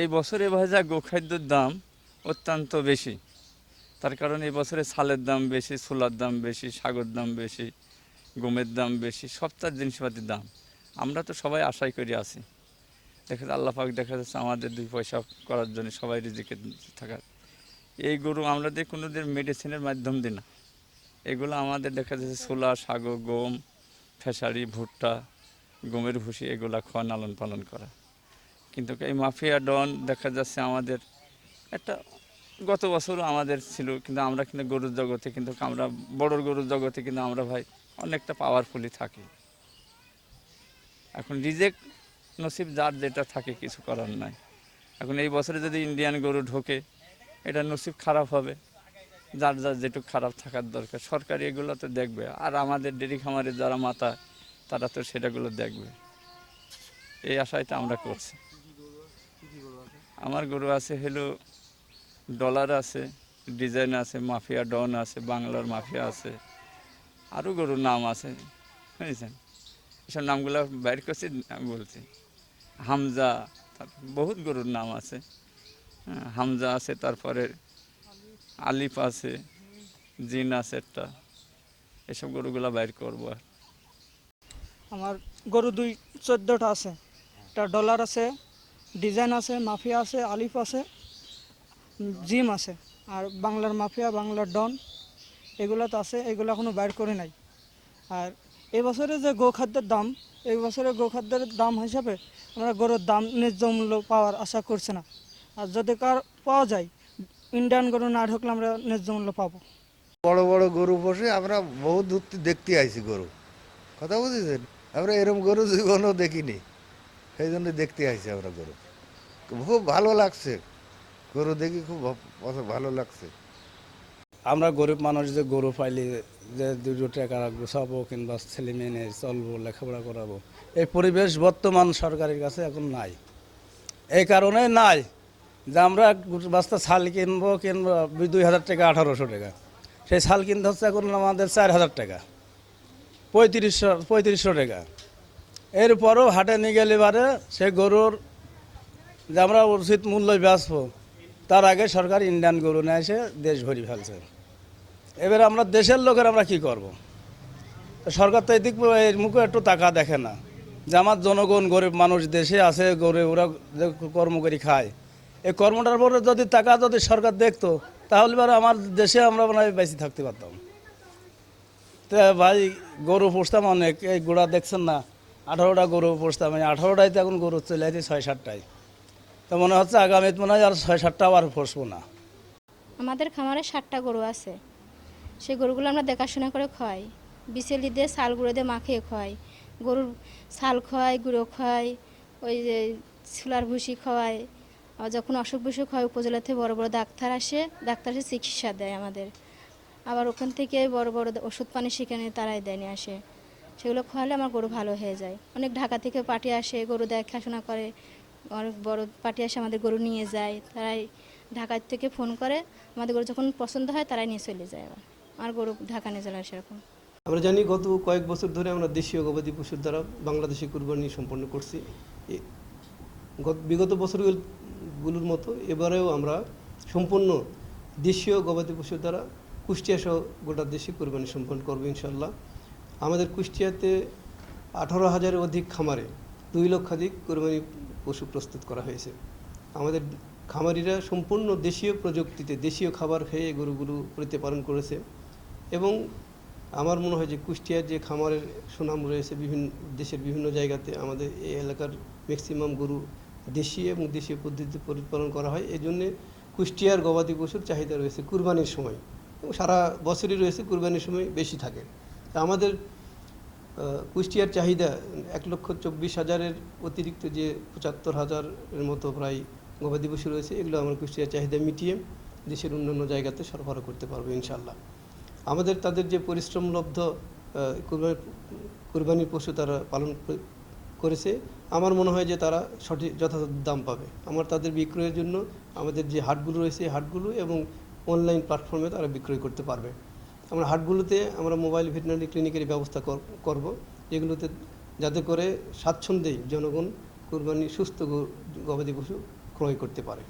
এই বছরে ভাজা গোখাদ্যর দাম অত্যন্ত বেশি। তার কারণ এই বছরে ছালের দাম বেশি, ছোলার দাম বেশি, শাকের দাম বেশি, গমের দাম বেশি, সবটার জিনিসপাতির দাম। আমরা তো সবাই আশাই করে আছি। দেখা আল্লাহ পাক দেখা যাচ্ছে আমাদের দুই পয়সা করার জন্য সবাই রিজিকে থাকার। এই গরু আমরা দিয়ে কোনো দিন মেডিসিনের মাধ্যম দিই না। এগুলো আমাদের দেখা যাচ্ছে ছোলা শাগ গম ফেসারি ভুট্টা, গমের ভুসি এগুলা খাওয়া লালন পালন করা। কিন্তু এই মাফিয়া ডন দেখা যাচ্ছে আমাদের একটা গত বছরও আমাদের ছিল, কিন্তু আমরা কিন্তু গরুর জগতে, কিন্তু আমরা বড় গরুর জগতে কিন্তু আমরা ভাই অনেকটা পাওয়ারফুলি থাকি। এখন রিজেক্ট নসিব যার যেটা থাকে কিছু করার নাই। এখন এই বছরে যদি ইন্ডিয়ান গরু ঢোকে, এটা নসিব খারাপ হবে। যার যার যেটুকু খারাপ থাকার দরকার, সরকারি এগুলো তো দেখবে। আর আমাদের ডেরি খামারের যারা মাথা তারা তো সেটাগুলো দেখবে। এই আশায় তো আমরা করছি। আমার গরু আছে হলো ডলার আছে ডিজাইন আছে মাফিয়া ডন আছে বাংলার মাফিয়া আছে আরও গরুর নাম আছে বুঝেছেন? এসব নামগুলো বাইর করছি আমি বলছি। হামজা বহুত গরুর নাম আছে। হ্যাঁ, হামজা আছে তারপরে আলিফ আছে জিন আছে একটা। এসব গরুগুলা বাইর করব আর। আমার গরু দুই চোদ্দোটা আছে। একটা ডলার আছে ডিজাইন আছে, মাফিয়া আছে, আলিফ আছে, জিম আছে। আর বাংলার মাফিয়া, বাংলার ডন, এগুলো তো আছে, এগুলো এখনও বাইর করে নাই। আর এবছরে যে গোখাদ্যের দাম, এই বছরে গোখাদ্যের দাম হিসাবে আমরা গরুর দাম ন্যায্য মূল্য পাওয়ার আশা করছে না। আর যদি কার পাওয়া যায়, ইন্ডিয়ান গরু না ঢুকলে আমরা ন্যায্য মূল্য পাবো। বড় বড় গরু বসে আমরা বহু দূর দেখতে আইছি গরু। কথা বুঝেছেন? আমরা এরম গরু জীবনও দেখিনি। সেই জন্য দেখতে আইছি আমরা গরু। খুব ভালো লাগছে। গরু দেখি খুব ভালো লাগছে। আমরা গরিব মানুষ যে গরু পাইলি যে দুটো টাকা গুছাবো কিংবা ছেলে মেয়ে চলবো, লেখাপড়া করাবো, এই পরিবেশ বর্তমান সরকারের কাছে এখন নাই। এই কারণে নাই যে আমরা বস্তা ছাল কিনবো কিনবো দুই হাজার টাকা, আঠারোশো টাকা। সেই ছাল কিনতে হচ্ছে এখন আমাদের চার হাজার টাকা, পঁয়ত্রিশশো পঁয়ত্রিশশো টাকা। এরপরও হাটে নিয়ে গেলে এবারে সে গরুর যে আমরা উচিত মূল্য বেচবো। তার আগে সরকার ইন্ডিয়ান গরু নিয়ে এসে দেশ ভরি ফেলছে। এবার আমরা দেশের লোকের আমরা কি করব। সরকার তো এদিক মুখে একটু টাকা দেখে না। যে আমার জনগণ গরিব মানুষ দেশে আছে গরিব ওরা কর্ম করে খায়। এই কর্মটার পরে যদি টাকা যদি সরকার দেখতো, তাহলে এবার আমার দেশে আমরা মানে বেশি থাকতে পারতাম। তো ভাই, গরু পুষতাম অনেক। এই গোড়া দেখছেন না? আঠারোটা গরু পুষতাম। এই আঠারোটায় তো এখন গরু চলে আছে ছয়, সাতটায়। তো মনে হচ্ছে আগামীতে মনে হয় আর ছয়, সাতটা আর পুষবো না। আমাদের খামারে সাতটা গরু আছে। সেই গরুগুলো আমরা দেখাশোনা করে খাই বিচেলি দিয়ে শাল গুঁড়ো দিয়ে মাখিয়ে খাই গরুর শাল খাওয়াই, গুঁড়ো খাওয়াই, ওই যে ছোলার ভুসি খাওয়াই। আর যখন অসুখ বিসুখ হয় উপজেলাতে বড় বড় ডাক্তার আসে, ডাক্তার এসে চিকিৎসা দেয় আমাদের। আবার ওখান থেকে বড় বড় ওষুধ পানি সেখানে তারাই দেয়, নিয়ে আসে। সেগুলো খাওয়ালে আমার গরু ভালো হয়ে যায়। অনেক ঢাকা থেকে পার্টি আসে, গরু দেখাশোনা করে। অনেক বড় পার্টি আসে আমাদের গরু নিয়ে যায়, তারাই ঢাকা থেকে ফোন করে, আমাদের গরু যখন পছন্দ হয় তারাই নিয়ে চলে যায় আবার। আর গরু ঢাকা নিয়ে চলে আসে এরকম আমরা জানি গত কয়েক বছর ধরে আমরা দেশীয় গবাদি পশুর দ্বারা বাংলাদেশি কুরবানি সম্পন্ন করছি। বিগত বছরগুলোর মতো এবারেও আমরা সম্পূর্ণ দেশীয় গবাদি পশুর দ্বারা কুষ্টিয়া সহ গোটা দেশে কুরবানি সম্পন্ন করব ইনশাল্লাহ আমাদের কুষ্টিয়াতে আঠারো হাজারের অধিক খামারে দুই লক্ষাধিক কুরবানি পশু প্রস্তুত করা হয়েছে। আমাদের খামারিরা সম্পূর্ণ দেশীয় প্রযুক্তিতে দেশীয় খাবার খেয়ে গরুগুলো প্রতিপালন করেছে এবং আমার মনে হয় যে কুষ্টিয়ার যে খামারের সুনাম রয়েছে বিভিন্ন দেশের বিভিন্ন জায়গাতে আমাদের এই এলাকার ম্যাক্সিমাম গরু দেশীয় এবং দেশীয় পদ্ধতিতে পরিপালন করা হয়। এই জন্যে কুষ্টিয়ার গবাদি পশুর চাহিদা রয়েছে কুরবানির সময় এবং সারা বছরই রয়েছে কুরবানির সময় বেশি থাকে। তা আমাদের কুষ্টিয়ার চাহিদা এক লক্ষ চব্বিশ হাজারের অতিরিক্ত যে পঁচাত্তর হাজারের মতো প্রায় গবাদি পশু রয়েছে, এগুলো আমরা কুষ্টিয়ার চাহিদা মিটিয়ে দেশের অন্যান্য জায়গাতে সরবরাহ করতে পারব ইনশাল্লাহ আমাদের তাদের যে পরিশ্রমলব্ধ কুরবানি, কুরবানির পশু তারা পালন করেছে, আমার মনে হয় যে তারা সঠিক যথাযথ দাম পাবে। আমার তাদের বিক্রয়ের জন্য আমাদের যে হাটগুলো রয়েছে হাটগুলো এবং অনলাইন প্ল্যাটফর্মে তারা বিক্রয় করতে পারবে। আমরা হাটগুলোতে আমরা মোবাইল ভেটেনারি ক্লিনিকের ব্যবস্থা কর- করব, যেগুলোতে যাতে করে স্বাচ্ছন্দ্যেই জনগণ কুরবানি সুস্থ গবাদি পশু ক্রয় করতে পারে।